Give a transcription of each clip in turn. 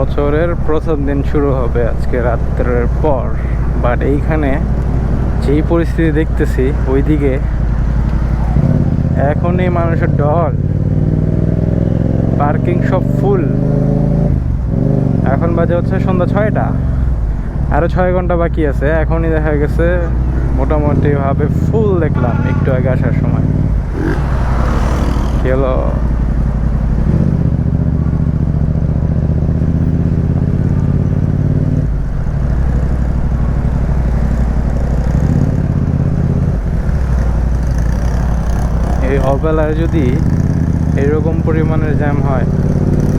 বছরের প্রথম দিন শুরু হবে আজকে রাত্রের পর। বাট এইখানে যেই পরিস্থিতি দেখতেছি, ওইদিকে এখনই মানুষের ডল পার্কিং সব ফুল এখন বাজে হচ্ছে সন্ধ্যা ছয়টা। আরও ছয় ঘণ্টা বাকি আছে। এখনই দেখা গেছে মোটামুটিভাবে ফুল দেখলাম একটু আগে আসার সময়। কি এই অবেলায় যদি এরকম পরিমাণের জ্যাম হয়,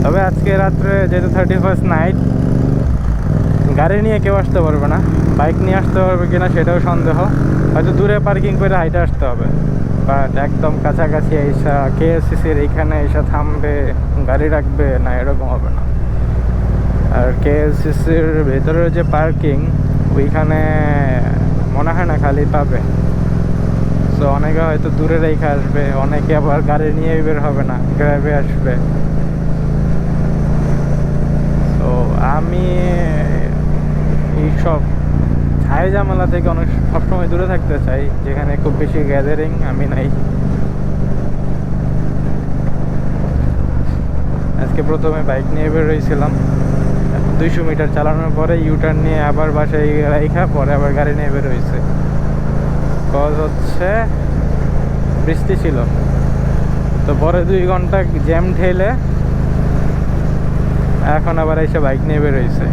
তবে আজকে রাত্রে যেহেতু থার্টি ফার্স্ট নাইট গাড়ি নিয়ে কেউ আসতে পারবে না বাইক নিয়ে আসতে পারবে কিনা সেটাও সন্দেহ, হয়তো দূরে পার্কিং করে হাইটে আসতে হবে। বাট একদম কাছাকাছি এসা কেএসসিসির এইখানে এসে থামবে, গাড়ি রাখবে, না এরকম হবে না। আর কেএসসিসির ভেতরের যে পার্কিং ওইখানে মনে হয় না খালি পাবে। সো অনেকে হয়তো দূরে রেখে আসবে, অনেকে আবার গাড়ি নিয়ে বের হবে না গ্র্যাবে আসবে। তো আমি এইসব ছাই ঝামেলা থেকে অনেক সবসময় দূরে থাকতে চাই, যেখানে খুব বেশি গ্যাদারিং আমি নাই। আজকে প্রথমে বাইক নিয়ে বের হয়েছিলাম। দুইশো মিটার চালানোর পরে ইউটার্ন নিয়ে আবার বাসায় রাইখা, পরে আবার গাড়ি নিয়ে বের হয়েছে। কজ হচ্ছে বৃষ্টি ছিল। তো পরে দুই ঘণ্টা জ্যাম ঠেলে এখন আবার এসে বাইক নিয়ে বের হয়েছে।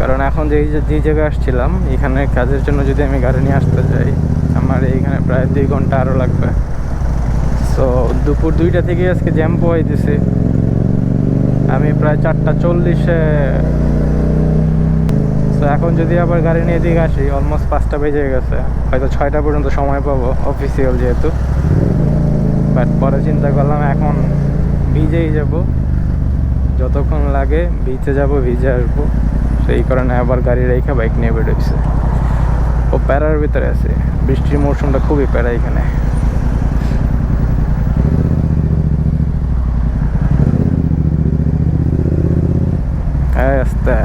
কারণ এখন যে যে জায়গায় আসছিলাম, এখানে কাজের জন্য যদি আমি গাড়ি নিয়ে আসতে চাই আমার এইখানে প্রায় দুই ঘণ্টা আরও লাগবে। সো দুপুর দুইটা থেকে আজকে জ্যাম দিছে। আমি প্রায় চারটা চল্লিশে। তো এখন যদি আবার গাড়ি নিয়ে দিকে আসি অলমোস্ট পাঁচটা বেজে গেছে। হয়তো ছয়টা পর্যন্ত সময় পাবো অফিসিয়াল যেহেতু। বাট পরে চিন্তা করলাম, এখন ভিজেই যাব। যতক্ষণ লাগে ভিজে যাব, ভিজে আসব। সেই কারণে আবার গাড়ি রেখে বাইক নিয়ে বেরোইছে ও প্যারার ভিতরে আছে। বৃষ্টির মৌসুমটা খুবই প্যারা এখানে হ্যাঁ আস্তে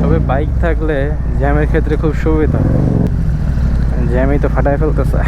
তবে বাইক থাকলে জ্যামের ক্ষেত্রে খুব সুবিধা। জ্যামই তো ফাটায় ফেলতেছে।